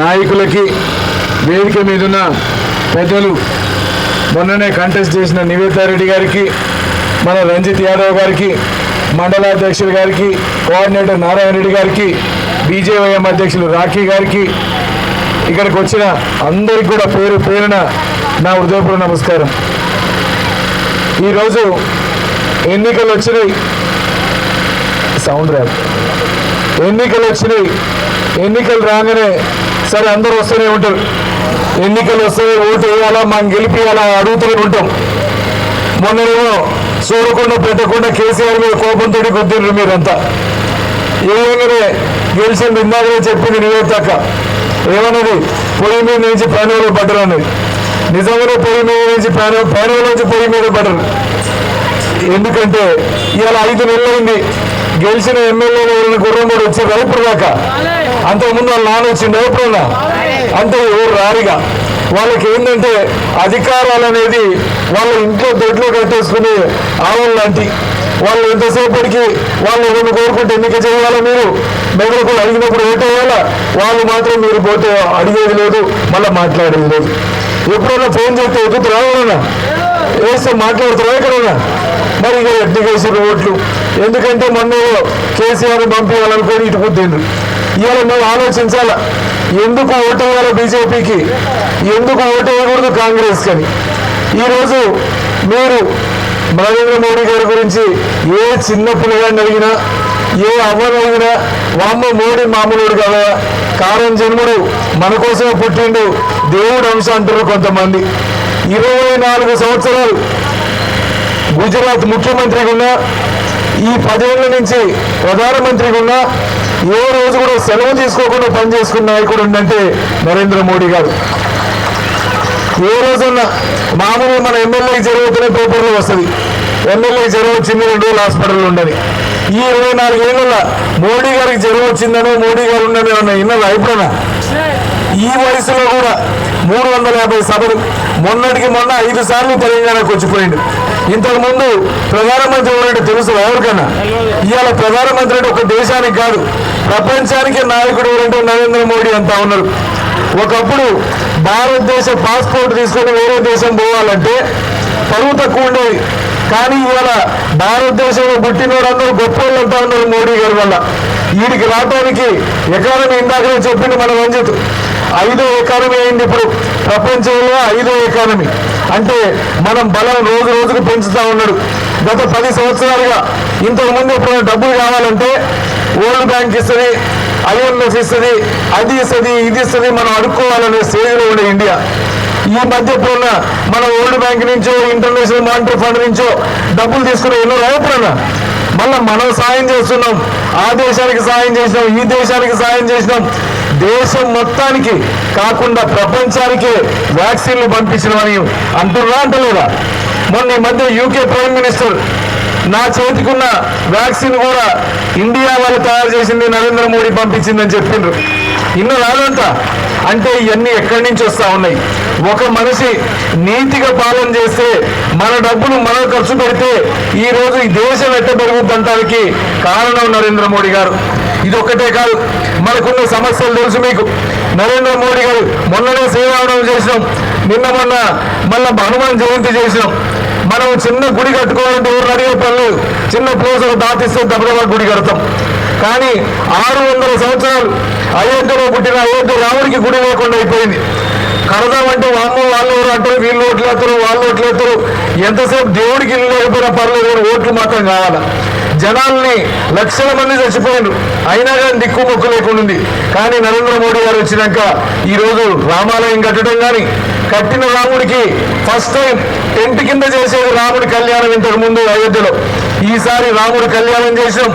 నాయకులకి వేదిక మీదున్న పెద్దలు మొన్ననే కంటెస్ట్ చేసిన నివేతారెడ్డి గారికి మన రంజిత్ యాదవ్ గారికి మండలాధ్యక్షులు గారికి కోఆర్డినేటర్ నారాయణ రెడ్డి గారికి బీజేవైఎం అధ్యక్షులు రాఖీ గారికి ఇక్కడికి వచ్చిన అందరికి కూడా పేరు పేరున నా హృదయపూర్వ నమస్కారం. ఈరోజు ఎన్నికలు వచ్చినాయి. సౌండ్ ర్యాప్ ఎన్నికలు వచ్చినాయి. ఎన్నికలు రాగానే సరే అందరూ వస్తూనే ఉంటారు. ఎన్నికలు వస్తే ఓటు వేయాలా మనం గెలిపియాలా అడుగుతూనే ఉంటాం. మొన్ననేమో చూడకుండా పెట్టకుండా కేసీఆర్ మీద కోపంతో కొద్దిర్రు మీరంతా. ఏమైనా గెలిచింది ఇందాకనే చెప్పింది నివేతక్క ఏమన్నది? పొయ్యి మీద నుంచి పైన పడ్డరు అన్నది. నిజంగానే పొయ్యి మీద నుంచి పైన పైన నుంచి పొయ్యి మీద పడ్డరు ఎందుకంటే ఇవాళ ఐదు నెలలైంది. గెలిచిన ఎమ్మెల్యేలు గుర్రం కూడా వచ్చారు? ఇప్పుడు దాకా? అంతకుముందు వాళ్ళ నాన్న వచ్చిండు ఎప్పుడన్నా అంతే ఎవరు రారిగా. వాళ్ళకి ఏంటంటే అధికారాలు అనేది వాళ్ళ ఇంట్లో దొడ్లో కట్టేసుకునే ఆవులు లాంటి వాళ్ళు ఎంతసేపటికి వాళ్ళు ఎవరిని కోరుకుంటే ఎన్నిక చేయాలా మీరు? మెదడుకు అడిగినప్పుడు ఓటేయాలా వాళ్ళు మాత్రం మీరు పోతే అడిగేది లేదు మళ్ళీ మాట్లాడేది లేదు. ఎప్పుడైనా ఫోన్ చేస్తే ఎదుగుతారా వేస్తే మాట్లాడుతున్నా ఎక్కడన్నా? మరి ఇక ఎట్టి వేసిన ఓట్లు. ఎందుకంటే మొన్న కేసీఆర్ పంపించాలనుకొని ఇటు కుద్దిండ్రు ఇవాళ మేము ఆలోచించాలా? ఎందుకు ఓటు వేయాలి బీజేపీకి? ఎందుకు ఓటు వేయకూడదు కాంగ్రెస్ కని ఈరోజు మీరు నరేంద్ర మోడీ గారి గురించి ఏ చిన్న పిల్లగాడిని అడిగినా ఏ అవ్వని అడిగినా వామ్మ మోడీ మామూలుడు కదా కారం జన్ముడు మన కోసమే పుట్టిండు దేవుడు అంశం అంటారు కొంతమంది. ఇరవై నాలుగు సంవత్సరాలు గుజరాత్ ముఖ్యమంత్రిగా ఉన్నా ఈ పదేళ్ళ నుంచి ప్రధానమంత్రిగా ఉన్నా ఏ రోజు కూడా సెలవు తీసుకోకుండా పనిచేసుకున్న నాయకుడు ఉందంటే నరేంద్ర మోడీ గారు. ఏ రోజున్న మామూలుగా మన ఎమ్మెల్యేకి జరుగుతున్న పేపర్లో వస్తుంది. ఎమ్మెల్యే జ్వరం వచ్చింది రెండు రోజులు హాస్పిటల్లో ఉండని ఈ ఇరవై నాలుగేళ్ళ మోడీ గారికి జ్వరం వచ్చిందనో మోడీ గారు ఉండని అన్న ఇన్నదా ఎప్పుడన్నా ఈ వయసులో కూడా మూడు వందల యాభై సభలు మొన్నటికి మొన్న ఐదు సార్లు తెలంగాణకు వచ్చిపోయిండు. ఇంతకు ముందు ప్రధానమంత్రి ఉన్నట్టు తెలుసు ఎవరికన్నా? ఇవాళ ప్రధానమంత్రి అంటే ఒక దేశానికి కాదు ప్రపంచానికి నాయకుడు ఎవరంటే నరేంద్ర మోడీ అంతా ఉన్నారు. ఒకప్పుడు భారతదేశ పాస్పోర్ట్ తీసుకొని వేరే దేశం పోవాలంటే పరువు తక్కువ ఉండేది కానీ ఇవాళ భారతదేశంలో పుట్టినోడందరూ గొప్ప వాళ్ళు ఉన్నారు మోడీ గారి వల్ల. వీడికి రావడానికి ఎకానమీ ఇందాకనే చెప్పింది మన రంజిత్. ఐదో ఎకానమీ అయింది ఇప్పుడు. ప్రపంచంలో ఐదో ఎకానమీ. అంటే మనం బలం రోజు రోజుకు పెంచుతా ఉన్నాడు. గత పది సంవత్సరాలుగా ఇంతకుముందు ఇప్పుడు డబ్బులు కావాలంటే వరల్డ్ బ్యాంక్ ఇస్తుంది ఐఎంఎఫ్ ఇస్తుంది అది ఇస్తుంది ఇది ఇస్తుంది మనం అడుక్కోవాలనే స్టేజ్లో ఉండే ఇండియా ఈ మధ్య పూర్ణ మన వరల్డ్ బ్యాంక్ నుంచో ఇంటర్నేషనల్ మానిటరీ ఫండ్ నుంచో డబ్బులు తీసుకునే ఎన్నో ఎప్పుడన్నా? మళ్ళీ మనం సాయం చేస్తున్నాం. ఆ దేశానికి సాయం చేసినాం. ఈ దేశానికి సాయం చేసినాం. దేశం మొత్తానికి కాకుండా ప్రపంచానికి వ్యాక్సిన్లు పంపించినామని అంటున్నా అంటలేదా? మొన్న ఈ మధ్య యూకే ప్రైమ్ మినిస్టర్ నా చేతికున్న వ్యాక్సిన్ కూడా ఇండియా వాళ్ళు తయారు చేసింది నరేంద్ర మోడీ పంపించిందని చెప్పిండ్రు. ఇన్న రాదంతా? అంటే ఇవన్నీ ఎక్కడి నుంచి వస్తూ ఉన్నాయి? ఒక మనిషి నీతిగా పాలన చేస్తే మన డబ్బులు మనం ఖర్చు పెడితే ఈ రోజు ఈ దేశం ఎట్ట పెరుగుతుంటానికి కారణం నరేంద్ర మోడీ గారు. ఇది ఒక్కటే కాదు మనకున్న సమస్యలు తెలుసు మీకు. నరేంద్ర మోడీ గారు మొన్ననే శ్రీరామనవమి చేసినాం. నిన్న మొన్న మళ్ళీ హనుమాన్ జయంతి చేసినాం. మనం చిన్న గుడి కట్టుకోవాలంటే ఎవరు అడిగే పని చిన్న ప్లేస్ దాటిస్తే దెబ్బదబ్బా గుడి కడతాం. కానీ ఆరు వందల సంవత్సరాలు అయోధ్యలో పుట్టిన అయోధ్య రాముడికి గుడి లేకుండా అయిపోయింది. కడదామంటే వాళ్ళు వాళ్ళు ఎవరు అంటారు? వీళ్ళు ఓట్లు వేస్తారు వాళ్ళు ఓట్లు వేస్తారు. ఎంతసేపు దేవుడికి ఇల్లు లేకపోయినా పర్లేదు ఓట్లు మాత్రం కావాలా? జనాల్ని లక్షల మంది చచ్చిపోయారు అయినా కానీ దిక్కు మొక్కు లేకుండా కానీ నరేంద్ర మోడీ గారు వచ్చినాక ఈరోజు రామాలయం కట్టడం కానీ కట్టిన రాముడికి ఫస్ట్ టైం టెంట్ కింద చేసేది రాముడి కళ్యాణం ఇంతకు ముందు అయోధ్యలో. ఈసారి రాముడి కళ్యాణం చేసినాం.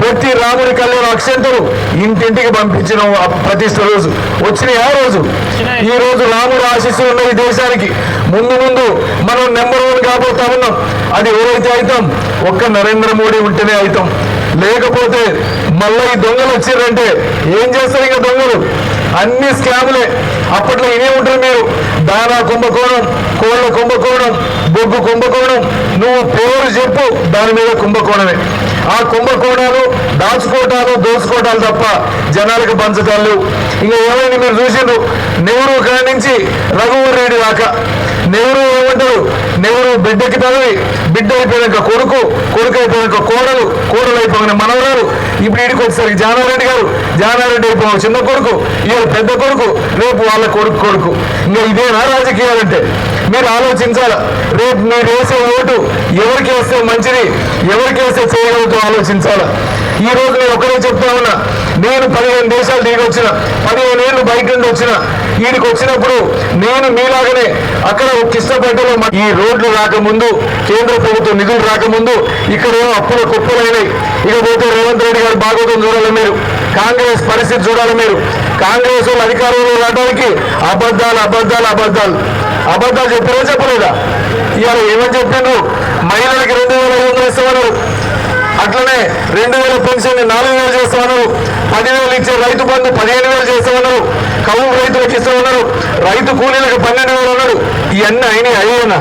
ప్రతి రాముడి కళ్యాణం అక్షంతలు ఇంటింటికి పంపించిన ప్రతిష్ట రోజు. వచ్చినాయి ఆ రోజు. ఈ రోజు రాముడు ఆశీస్సులు ఉన్న ఈ దేశానికి. ముందు ముందు మనం నెంబర్ వన్ కాబోతా ఉన్నాం. అది ఏదైతే అవుతాం? ఒక్క నరేంద్ర మోడీ ఉంటేనే అవుతాం. లేకపోతే మళ్ళీ ఈ దొంగలు వచ్చారంటే ఏం చేస్తారు ఇంకా దొంగలు? అన్ని స్కాములే. అప్పట్లో ఇనే ఉంటారు మీరు. దానా కుంభకోణం కోళ్ళ కుంభకోణం బొగ్గు కుంభకోణం. నువ్వు పేరు చెప్పు దాని మీద కుంభకోణమే. ఆ కుంభకోణాలు దాచుకోవటాలు దోచుకోవటాలు తప్ప జనాలకు పంచటాలు ఇంకా ఏమైనా మీరు చూసిండ్రు? నెహ్రూ కాడి నుంచి రఘువర్ రెడ్డి దాకా. నెహ్రూ ఏమంటారు? నెహ్రూ బిడ్డకి తల్లి బిడ్డ అయిపోయినాక కొడుకు కొడుకు అయిపోయినాక కోడలు కోడలు అయిపోయిన మనవరాలు. ఇప్పుడు ఇడికి వచ్చేసరికి జానారెడ్డి గారు. జానారెడ్డి అయిపోయిన చిన్న కొడుకు ఇవాళ పెద్ద కొడుకు రేపు వాళ్ళ కొడుకు కొడుకు. ఇంకా ఇదేనా రాజకీయాలంటే? మీరు ఆలోచించాలా. రేపు మీరు వేసే ఓటు ఎవరికి వేస్తే మంచిది ఎవరికి వేస్తే చేయగలుగుతూ ఆలోచించాలా. ఈ రోజు నేను ఒకటే చెప్తా ఉన్నా. నేను పదిహేను దేశాలు దిగొచ్చిన పదిహేను ఏళ్ళు బయట నుండి వచ్చిన వీడికి వచ్చినప్పుడు నేను మీలాగనే అక్కడ ఒక కిష్టపడ్డలో ఈ రోడ్లు రాకముందు కేంద్ర ప్రభుత్వం నిధులు రాకముందు ఇక్కడ ఏమో అప్పుల కుప్పలైనాయి. ఇకపోతే రేవంత్ రెడ్డి గారు బాగోతం చూడాలి మీరు. కాంగ్రెస్ పరిస్థితి చూడాలి మీరు. కాంగ్రెస్ వాళ్ళు అధికారంలో రావడానికి అబద్ధాలు అబద్ధాలు అబద్ధాలు. అబద్ధాలు చెప్పారో చెప్పలేదా? ఇవాళ ఏమని చెప్పిండ్రు? మహిళలకి రెండు వేల ఐదు వందలు ఇస్తామన్నారు అట్లనే రెండు వేల పెన్షన్ నాలుగు వేలు చేస్తామన్నారు పదివేలు ఇచ్చే రైతు బంధు పదిహేను వేలు చేస్తామన్నారు కౌలు రైతులకు ఇస్తామన్నారు రైతు కూలీలకు పన్నెండు వేలు అన్నారు. ఇవన్నీ అయినాయి అయ్యేనా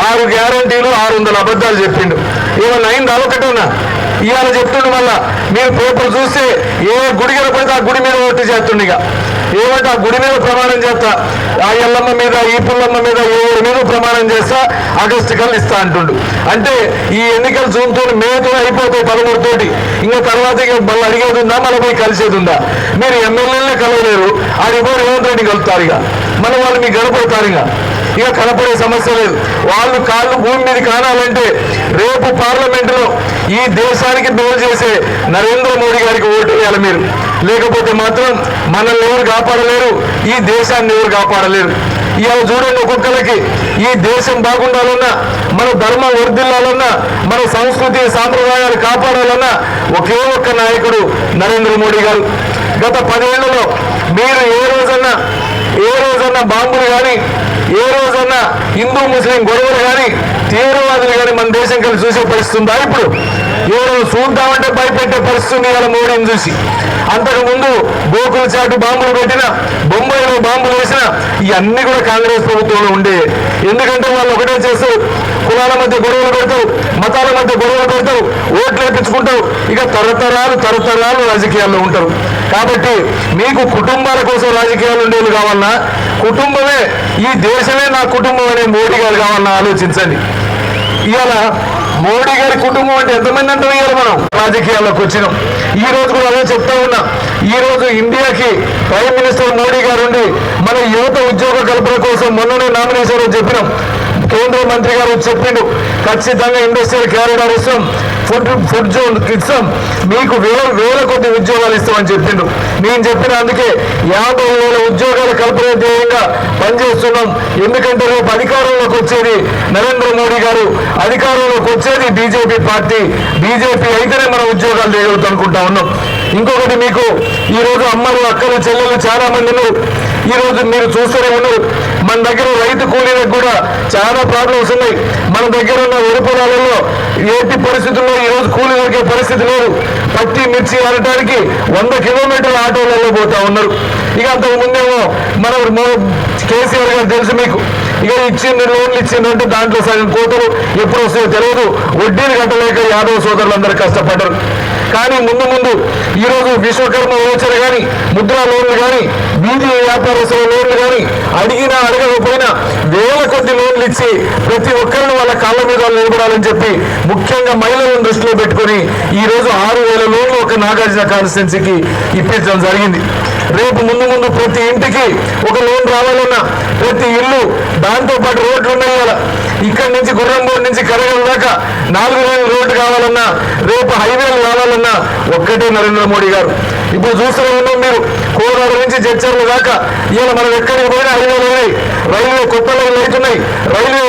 ఆరు గ్యారంటీలు ఆరు వందల అబద్ధాలు చెప్పిండు. ఏమన్నా అయింది అదొకటి ఉన్నా ఇవాళ చెప్తుండు మళ్ళా. మీరు పేపర్ చూస్తే ఏ గుడి కనపడితే ఆ గుడి మీద ఒట్టి చేస్తుండు ఏమంటే ఆ గుడి మీద ప్రమాణం చేస్తా. ఆ ఎల్లమ్మ మీద ఈ పుల్లమ్మ మీద ఏ మీద ప్రమాణం చేస్తా అగస్టికల్ ఇస్తా అంటుండు. అంటే ఈ ఎన్నికలు జూన్తో మేతో అయిపోతాయి పదమూడు తోటి. ఇంకా తర్వాత మళ్ళీ అడిగేది ఉందా? మళ్ళీ పోయి కలిసేది ఉందా? మీరు ఎమ్మెల్యేలే కలవలేరు. ఆ రిపోర్ట్ రేవంత్ రెడ్డి కలుపుతారు ఇక. మన వాళ్ళు మీకు గడపడతారు ఇక. ఇక కనపడే సమస్య లేదు. వాళ్ళు కాళ్ళు భూమి మీద కానాలంటే రేపు పార్లమెంటులో ఈ దేశానికి మేలు చేసే నరేంద్ర మోడీ గారికి ఓటు వేయాలి మీరు. లేకపోతే మాత్రం మనల్ని ఎవరు కాపాడలేరు ఈ దేశాన్ని ఎవరు కాపాడలేరు. ఇవాళ చూడండి ఒక్కొక్కరికి ఈ దేశం బాగుండాలన్నా మన ధర్మం వర్ధిల్లాలన్నా మన సంస్కృతి సాంప్రదాయాలు కాపాడాలన్నా ఒకే ఒక్క నాయకుడు నరేంద్ర మోడీ గారు. గత పదేళ్ళలో మీరు ఏ రోజన్నా ఏ రోజన్నా బాంబులు కానీ ఏ రోజన్నా హిందూ ముస్లిం గొడవలు కానీ తీవ్రవాదులు కానీ మన దేశం కలిసి చూసే పరిస్థితుందా ఇప్పుడు? ఏ రోజు చూద్దామంటే భయపెట్టే పరిస్థితి ఉంది ఇవాళ మోడీని చూసి. అంతకు ముందు గోకుల చాటు బాంబులు పెట్టిన బొంబాయిలో బాంబులు వేసిన ఇవన్నీ కూడా కాంగ్రెస్ ప్రభుత్వంలో ఉండే. ఎందుకంటే వాళ్ళు ఒకటే చేస్తూ కులాల మధ్య గొడవలు పెడతారు మతాల మధ్య గొడవలు పెడతావు ఓట్లు వేపించుకుంటారు ఇక తరతరాలు తరతరాలు రాజకీయాల్లో ఉంటారు. కాబట్టి మీకు కుటుంబాల కోసం రాజకీయాలు ఉండేవి కావాలన్నా కుటుంబమే ఈ దేశమే నా కుటుంబం అనే మోడీ గారు కావాలన్నా ఆలోచించండి. ఇవాళ మోడీ గారి కుటుంబం అంటే ఎంతమంది అంటే మనం? రాజకీయాల్లోకి వచ్చినాం. ఈ రోజు కూడా అదే చెప్తా ఉన్నా. ఈ రోజు ఇండియాకి ప్రైమ్ మినిస్టర్ మోడీ గారు ఉండి మన యువత ఉద్యోగ కల్పన కోసం మొన్ననే నామినేషన్ చెప్పినాం. కేంద్ర మంత్రి గారు చెప్పిండు ఖచ్చితంగా ఇండస్ట్రియల్ క్యారిడార్ ఇస్తాం ఫుడ్ ఫుడ్ జోన్ ఇస్తాం మీకు వేల వేల కొద్ది ఉద్యోగాలు ఇస్తామని చెప్పిండు. నేను చెప్పిన అందుకే యాభై వేల ఉద్యోగాల కల్పన ధ్యేయంగా పనిచేస్తున్నాం. ఎందుకంటే రేపు అధికారంలోకి వచ్చేది నరేంద్ర మోడీ గారు. అధికారంలోకి వచ్చేది బీజేపీ పార్టీ. బీజేపీ అయితేనే మనం ఉద్యోగాలు చేయగలుగుతాం అనుకుంటా ఉన్నాం. ఇంకొకటి మీకు ఈ రోజు అమ్మలు అక్కలు చెల్లెలు చాలా మంది ఉన్నారు. ఈ రోజు మీరు చూస్తూనే ఉన్నారు. మన దగ్గర రైతు కూలీలకు కూడా చాలా ప్రాబ్లమ్స్ ఉన్నాయి. మన దగ్గర ఉన్న వరి పొలాలలో పరిస్థితుల్లో ఈ రోజు కూలీ దొరికే పరిస్థితి లేదు. పత్తి మిర్చి అనటానికి వంద కిలోమీటర్ల ఆటోలలో పోతా ఉన్నారు. ఇక అంతకు ముందేమో మన కేసీఆర్ గారు తెలుసు మీకు. ఇక ఇచ్చింది లోన్లు ఇచ్చింది అంటే దాంట్లో సగం కోతలు ఎప్పుడు వస్తాయో తెలియదు వడ్డీలు కట్టలేక యాదవ సోదరులందరూ కష్టపడ్డారు. కానీ ముందు ముందు ఈరోజు విశ్వకర్మ యోచన కానీ ముద్రా లోన్లు కానీ బీజీ వ్యాపారస్తుల లోన్లు కానీ అడిగినా అడగకపోయినా వేల కొద్ది లోన్లు ఇచ్చి ప్రతి ఒక్కరిని వాళ్ళ కాళ్ళ మీద నిలబడాలని చెప్పి ముఖ్యంగా మహిళలను దృష్టిలో పెట్టుకొని ఈ రోజు ఆరు వేల లోన్లు ఒక నాగార్జున కాన్స్టిట్యున్సీకి ఇప్పించడం జరిగింది. రేపు ముందు ముందు ప్రతి ఇంటికి ఒక లోన్ రావాలన్నా ప్రతి ఇల్లు దాంతో పాటు రోడ్లు ఉన్నాయి కదా. ఇక్కడి నుంచి గుర్రంబోర్ నుంచి కరగల దాకా నాలుగు వేల రోడ్డు కావాలన్నా రేపు హైవేలు కావాలన్నా ఒక్కటే నరేంద్ర మోడీ గారు. ఇప్పుడు చూస్తూనే ఉన్నాం మీరు కోదాడు నుంచి జడ్చర్ల దాకా ఇవాళ మనం ఎక్కడికి పోయినా హైవేలు ఉన్నాయి. రైల్వే కొత్త లైన్లు అవుతున్నాయి. రైల్వే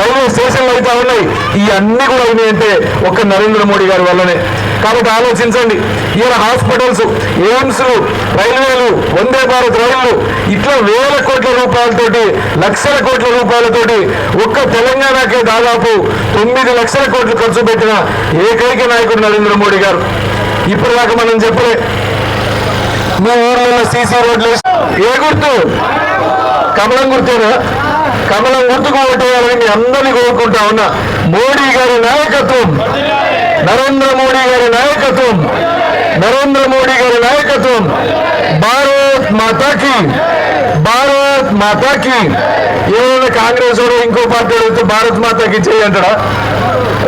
రైల్వే స్టేషన్లు అయితే ఉన్నాయి. ఇవన్నీ కూడా అయినాయంటే ఒక్క నరేంద్ర మోడీ గారి వల్లనే. కాబట్టి ఆలోచించండి. ఈయన హాస్పిటల్స్ ఎయిమ్స్లు రైల్వేలు వందే భారత్ రైళ్ళు ఇట్లా వేల కోట్ల రూపాయలతోటి లక్షల కోట్ల రూపాయలతోటి ఒక్క తెలంగాణకే దాదాపు తొమ్మిది లక్షల కోట్లు ఖర్చు పెట్టిన ఏకైక నాయకుడు నరేంద్ర మోడీ గారు. ఇప్పటిదాకా మనం చెప్పలే. మీ ఊర్లలో సీసీ రోడ్లు ఏ గుర్తు? కమలం గుర్తేనా? కమలం గుర్తుకు ఓటేయాలని అందరినీ కోరుకుంటా ఉన్నా. మోడీ గారి నాయకత్వం. నరేంద్ర మోడీ గారి నాయకత్వం నరేంద్ర మోడీ గారి నాయకత్వం భారత్ మాతాకి భారత్ మాతాకి. ఏమైనా కాంగ్రెస్ వాడు ఇంకో పార్టీ వెళ్తే భారత్ మాతకి చేయి అంటాడా?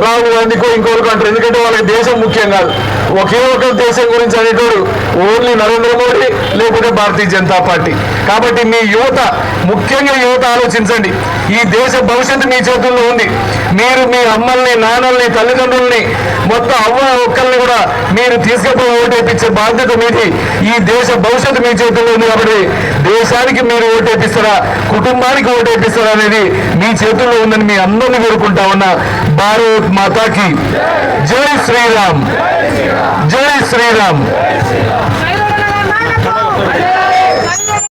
రాహుల్ గాంధీకో ఇంకోరికి అంటారు. ఎందుకంటే వాళ్ళకి దేశం ముఖ్యం కాదు. ఒకే ఒక దేశం గురించి అనేటోడు ఓన్లీ నరేంద్ర మోడీ లేకుంటే భారతీయ జనతా పార్టీ. కాబట్టి మీ యువత ముఖ్యంగా యువత ఆలోచించండి. ఈ దేశ భవిష్యత్తు మీ చేతుల్లో ఉంది. మీరు మీ అమ్మల్ని నాన్నల్ని తల్లిదండ్రుల్ని మొత్తం అవ్వ ఒక్కల్ని కూడా మీరు తీసుకుపోయి ఓటేపించే బాధ్యత మీది. ఈ దేశ భవిష్యత్తు మీ చేతుల్లో ఉంది కాబట్టి దేశానికి మీరు ఓటేపిస్తారా కుటుంబానికి ఓటేపిస్తారా అనేది మీ చేతుల్లో ఉందని మీ అందరినీ కోరుకుంటా ఉన్నా. భారత్ మాతాకి జై శ్రీరామ్. జై శ్రీరామ్.